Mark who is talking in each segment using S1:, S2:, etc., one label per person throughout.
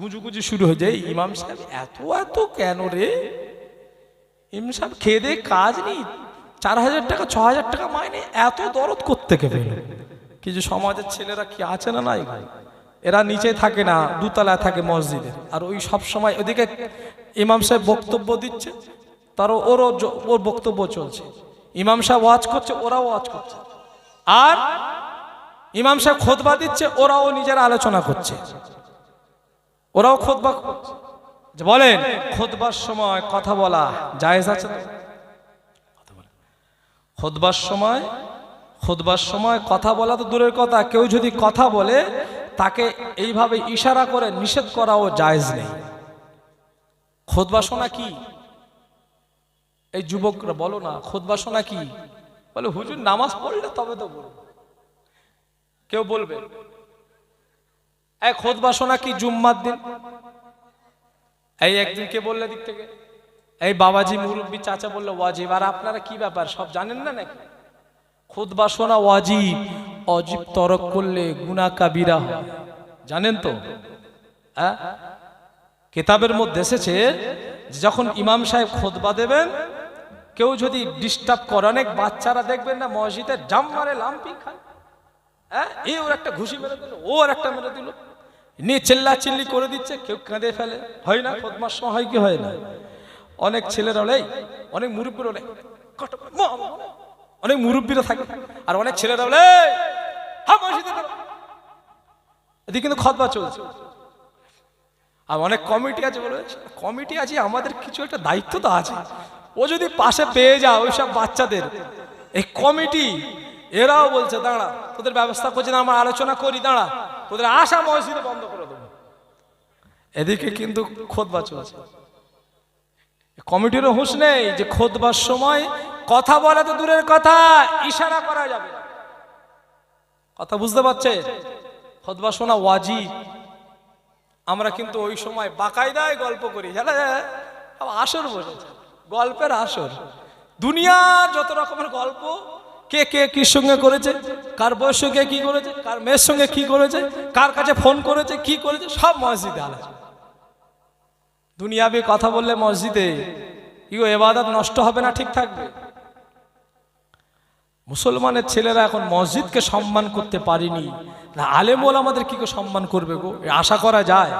S1: গুজুগুজু শুরু হয়ে যায়, ইমাম সাহেব, এত এত কেন রে? ইমাম সাহেব খেয়ে দিয়ে কাজ নেই, চার হাজার টাকা, ছ হাজার টাকা মাইনে, এত দরদ করতে পেল? কিছু সমাজের ছেলেরা কি আছে না নাই? এরা নিচে থাকে না, দুতলায় থাকে মসজিদে। আর ওই সব সময় ওদিকে ইমাম সাহেব বক্তব্য দিচ্ছে তার ওরও জ- ওর বক্তব্য চলছে। ইমাম সাহেব ওয়াজ করছে, ওরাও ওয়াজ করছে। আর ইমাম সাহেব খোদবা দিচ্ছে, ওরাও নিজের আলোচনা করছে। ওরাও খোদবা বলেন, খোদবার সময় কথা বলা জায়েজ আছে খোদবার সময় খোদবার সময় কথা বলা তো দূরের কথা। কেউ যদি কথা বলে, তাকে এইভাবে ইশারা করে নিষেধ করাও জায়েজ নেই। খোদবা শোনা কি? এই যুবকরা বলো না খোদবা শোনা কি? বলে, হুজুর, নামাজ পড়লে তবে তো বলব। কেউ বলবে এই খোদবা শোনা কি জুম্মার দিন? এই একদিন কে বললে দিক থেকে? এই বাবাজি মুরব্বী চাচা বলল, ওয়াজিব। আর আপনারা কি ব্যাপার, সব জানেন না নাকি? খুদবা শোনা ওয়াজিব, অজিব তরক করলে গুনা কাবিরা জানেন তো? হ্যাঁ? কেতাবের মধ্যে এসেছে যখন ইমাম সাহেব খোদবা দেবেন, কেউ যদি ডিস্টার্ব করে অনেক বাচ্চারা দেখবেন না মসজিদে জাম মারে, লাম্পি খায়। হ্যাঁ? এ ওর একটা ঘুষি মেরে দিল ও আর একটা মেরে দিল। নিয়ে চিল্লা চিল্লি করে দিচ্ছে, কেউ কাঁদে ফেলে। হয় না খোদমার সময় হয় কি হয় না? অনেক ছেলেরা হলে অনেক মুরব্বীরা হলে অনেক মুরব্বীরা থাকে, আর অনেক ছেলেরা বলে এদিকে কিন্তু খতবা চলছে। আর অনেক কমিটি আছে বলে, কমিটি আছে, আমাদের কিছু একটা দায়িত্ব তো আছে। ও যদি পাশে পেয়ে যাও ওইসব বাচ্চাদের। এই কমিটি, এরাও বলছে, দাঁড়া, তোদের ব্যবস্থা করছে না, আমরা আলোচনা করি, দাঁড়া। তোদের আশা মসজিদে বন্ধ করে দেবো। এদিকে কিন্তু খোদবা চলছে। কমিটিরও হুঁশ নেই যে খোদবার সময় কথা বলা তো দূরের কথা, ইশারা করা যাবে কথা বুঝতে পারছে? খোদবা শোনা ওয়াজি আমরা কিন্তু ওই সময় বাকায়দায় গল্প করি। জানা যায় আসর বসেছে। গল্পের আসর। দুনিয়ার যত রকমের গল্প কে কে কি সঙ্গে করেছে? কার বয়স সঙ্গে কি করেছে? কার মেয়ের সঙ্গে কি করেছে? কার কাছে ফোন করেছে? কি করেছে? সব মসজিদে আলোচনা। দুনিয়াবি কথা বললে মসজিদে ইও এবাদত নষ্ট হবে না ঠিক থাকবে? মুসলমানের ছেলেরা এখন মসজিদকে সম্মান করতে পারিনি। না আলেম আমাদের কি করে সম্মান করবে গো? আশা করা যায়।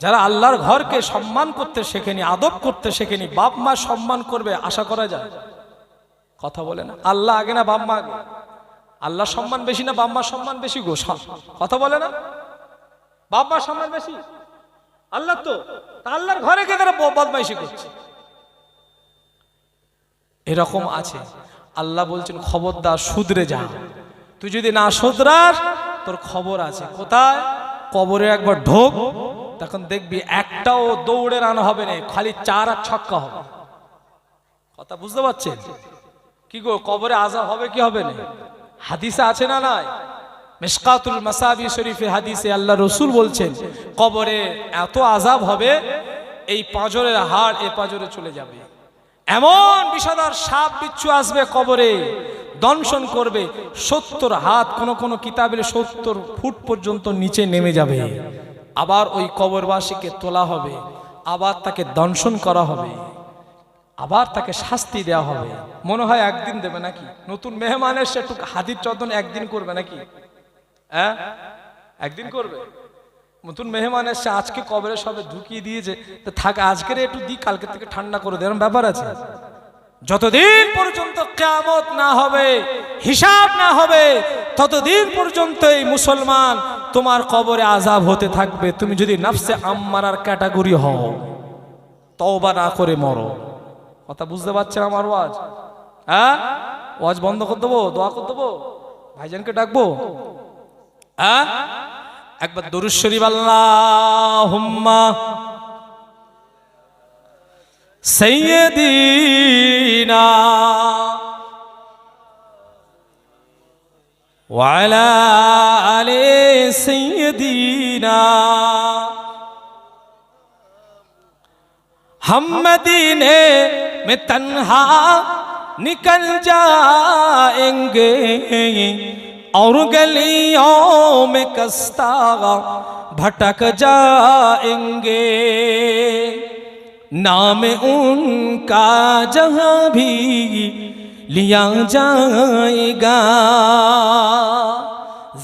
S1: যারা আল্লাহর ঘরকে সম্মান করতে শেখেনি, আদব করতে শেখেনি বাপ মা সম্মান করবে, আশা করা যায়। কথা বলে না। আল্লাহ আগে না বাম্মা আগে? আল্লাহ সম্মান বেশি না বাম্মার সম্মান বেশি গো? কথা বলে না? বাপ মার সম্মান বেশি? আল্লাহ তো আল্লাহর ঘরে কে তারা বদমাইশি করছে। এরকম আছে। আল্লাহ বলছেন, খবরদার শুধরে যা। তুই যদি না শুধরাস তোর খবর আছে। কোথায়? কবরে একবার ঢোক, তখন দেখবি একটাও দৌড়ে রান হবে না। খালি চার আর ছক্কা হবে। কথা বুঝতে পারছেন? কি গো, কবরে আজাব হবে কি হবে না? হাদিসে আছে না নাই? মিসকাতুল মাসাবি শরীফের হাদিসে আল্লাহ রসুল বলছেন, কবরে এত আজাব হবে, এই পাঁজরের হাড় এ পাঁজরে চলে যাবে। এমন বিষাদার সাপ বিচ্ছু আসবে কবরে, দংশন করবে, সত্তর হাত কোন কোন কিতাবের সত্তর ফুট পর্যন্ত নিচে নেমে যাবে। আবার ওই কবরবাসীকে তোলা হবে, আবার তাকে দংশন করা হবে। আবার তাকে শাস্তি দেওয়া হবে। মনে হয় একদিন দেবে নাকি? নতুন মেহমান এসে একটু হাতির চন্দন একদিন করবে নাকি? হ্যাঁ? একদিন করবে? নতুন মেহমান এসে আজকে কবরে সবে ঢুকিয়ে দিয়েছে। তো থাক, আজকের একটু দিই, কালকে থেকে ঠান্ডা করে দেওয়ার ব্যাপার আছে। যতদিন পর্যন্ত কেয়ামত না হবে, হিসাব না হবে, ততদিন পর্যন্ত এই মুসলমান তোমার কবরে আজাব হতে থাকবে। তুমি যদি নাফসে আম্মারার ক্যাটাগরি হও, তওবা না করে মরো। কথা বুঝতে পারছেন আমার ওয়াজ? হ্যাঁ? ওয়াজ বন্ধ করে দেবো, দোয়া করে দেবো? ভাইজানকে ডাকবো? হ্যাঁ? একবার দরুদ শরীফ আল্লাহ হুম্মা سيدينا में तन्हा निकल जाएँगे। और गलियों में कस्ता भटक जाएँगे। नाम उनका जहाँ भी लिया जाएगा।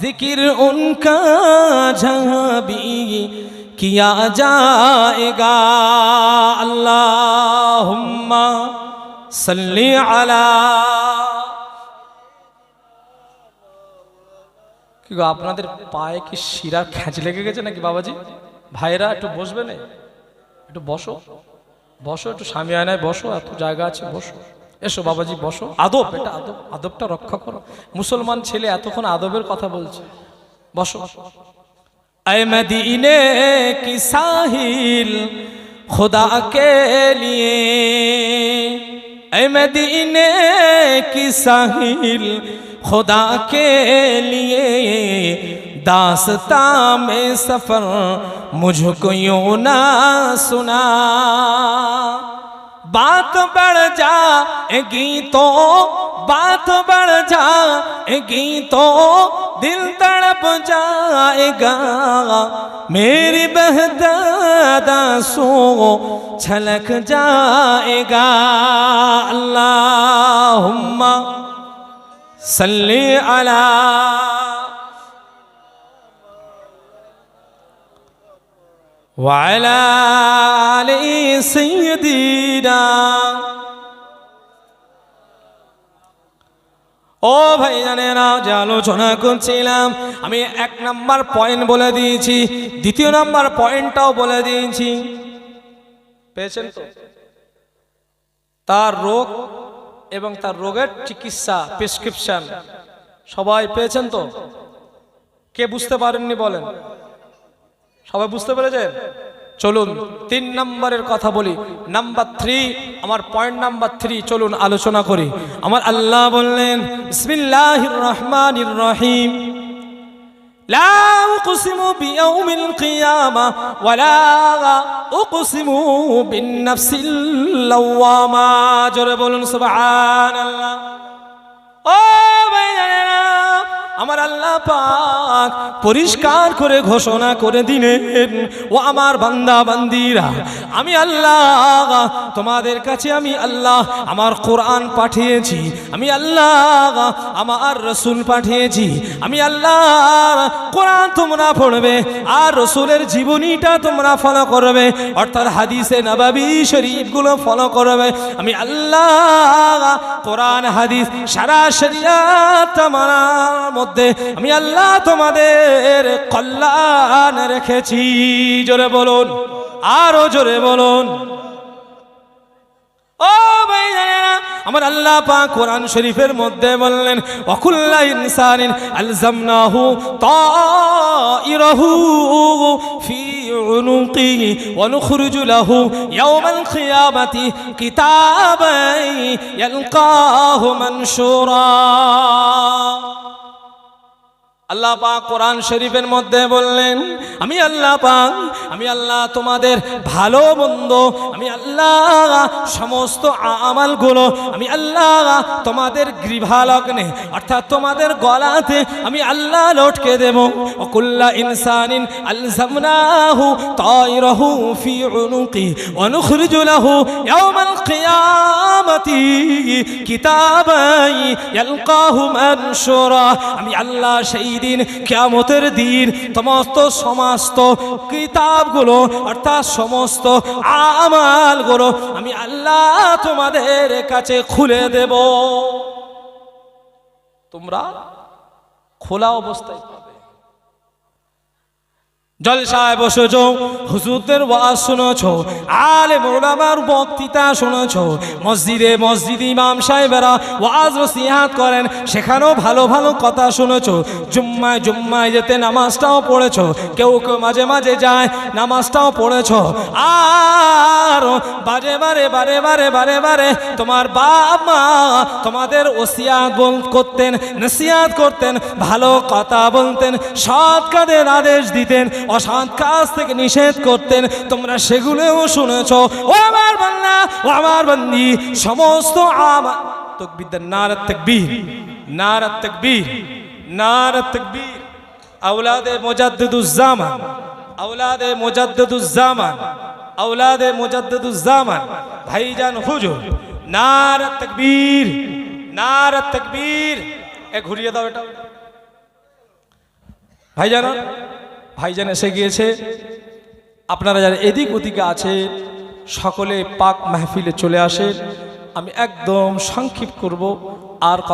S1: ज़िक्र उनका जहाँ भी किया जाएगा अल्लाहुम्मा सल्ली अला কি গো আপনাদের পায়ে কি শিরার খ্যাঁচ লেগে গেছে নাকি বাবাজি ভাইরা একটু বসবে না একটু বসো বসো একটু স্বামী আয়নায় বসো এত জায়গা আছে বসো এসো বাবাজি বসো আদব এটা আদব আদবটা রক্ষা করো মুসলমান ছেলে এতক্ষণ আদবের কথা বলছে বসো اے مدینے کی ساحل خدا کے لیے اے مدینے کی ساحل خدا کے لیے داستاں میں سفر مجھ کو یوں نہ سنا बात बढ़ जाएगी तो बात बढ़ जाएगी तो दिल तड़प जाएगा मेरी बहदादा सो छलक जाएगा अल्लाहुम्मा सल्ली अला وعلى آل سيدنا ও ভাই জানেরা যে আলোচনা করছিলাম আমি এক নাম্বার পয়েন্ট বলে দিয়েছি দ্বিতীয় নাম্বার পয়েন্টটাও বলে দিয়েছি পেয়েছেন তো তার রোগ এবং তার রোগের চিকিৎসা প্রেসক্রিপশন সবাই পেয়েছেন তো কে বুঝতে পারেননি বলেন সবাই বুঝতে পেরেছেন চলুন তিন নম্বরের কথা বলি নাম্বার থ্রি আমার পয়েন্ট নাম্বার থ্রি চলুন আলোচনা করি আমার আল্লাহ বললেন বিসমিল্লাহির রহমানির রহিম لا أقسم بيوم القيامة ولا أقسم بالنفس اللوامة جرب سبحان الله ও ভাই জানেনা আমার আল্লাহ পাক পরিষ্কার করে ঘোষণা করে দিলেন, ও আমার বান্দা, বান্দিরা, আমি আল্লাহ, তোমাদের কাছে আমি আল্লাহ, আমার কোরআন পাঠিয়েছি, আমি আল্লাহ, আমার রসুল পাঠিয়েছি, আমি আল্লাহ, কোরআন তোমরা পড়বে আর রসুলের জীবনীটা তোমরা ফলো করবে, অর্থাৎ হাদিসে নবাবি শরীফগুলো ফলো করবে, আমি আল্লাহ, কোরআন, হাদিস সারা শরিয়া মানার মধ্যে আমি আল্লাহ তোমাদের কল্যাণ রেখেছি। জোরে বলুন, আরও জোরে বলুন। আমার আল্লাহ পাক কোরআন শরীফের মধ্যে বললেন ওয়াকুল্লা ইনসানিন আলজামনাহু তাইরাহু ফি ওয়া নুখরিজু লাহু ইয়াওমাল কিয়ামাতি কিতাবান ইয়ালকাহু মানশুরা। আল্লাহ পাক কোরআন শরীফের মধ্যে বললেন, আমি আল্লাহ পাক, আমি আল্লাহ তোমাদের ভালো মন্দ, আমি আল্লাহ সমস্ত আমালগুলো, আমি আল্লাহ তোমাদের গৃভালগ্নে অর্থাৎ তোমাদের গলাতে আমি আল্লাহ লটকে দেব। অকুল্লা ইনসানিন আলজামনাহু তাইরাহু ফি উনুকি ওয়া নুখরিজু লাহু ইয়াওমাল কিয়ামাতি কিতাবাই ইয়ালকাহু মানশুরা। আমি আল্লাহ সেই দিন, কেয়ামতের দিন, সমস্ত সমস্ত কিতাবগুলো অর্থাৎ সমস্ত আমালগুলো আমি আল্লাহ তোমাদের কাছে খুলে দেব। তোমরা খোলা অবস্থায় জলসায় বসেছ, হুজুরদের ওয়াজ শুনেছ আলে মোলামার বক্তৃতা শুনেছ, মসজিদে মসজিদ ইমাম সাহেবেরা ওয়াজ নসিহাত করেন, সেখানেও ভালো ভালো কথা শুনেছ, জুম্মায় জুম্মায় যেতে নামাজটাও পড়েছ, কেউ কেউ মাঝে মাঝে যায়, নামাজটাও পড়েছ, আর বারে বারে বারে বারে বারে বারে তোমার বাপ মা তোমাদের ওসিয়াত বল, করতেন নসিয়াত করতেন, ভালো কথা বলতেন, সৎ কাজের আদেশ দিতেন অসৎ কাজ থেকে নিষেধ করতেন। তোমরা সেগুলোও শুনেছ। ও আমার বান্না ও আমার বান্দি, সমস্ত আমার তকবিদ্যার নারাত তকবীর নারাত তকবীর নার তকবীর। আওলাদে মুজাদ্দিদুজ্জামান আওলাদে মুজাদ্দিদুজ্জামান আওলাদে মুজাদ্দিদুজ্জামান। ভাইজান হুজুর নার তকবীর নার তকবীর। এ ঘুরিয়ে দাও এটা। ভাইজান ভাইজান এসে গিয়েছে। আপনারা যারা এদিক ওদিকে আছে সকলে পাক মাহফিলে চলে আসে আমি একদম সংক্ষিপ্ত করব, আর কথা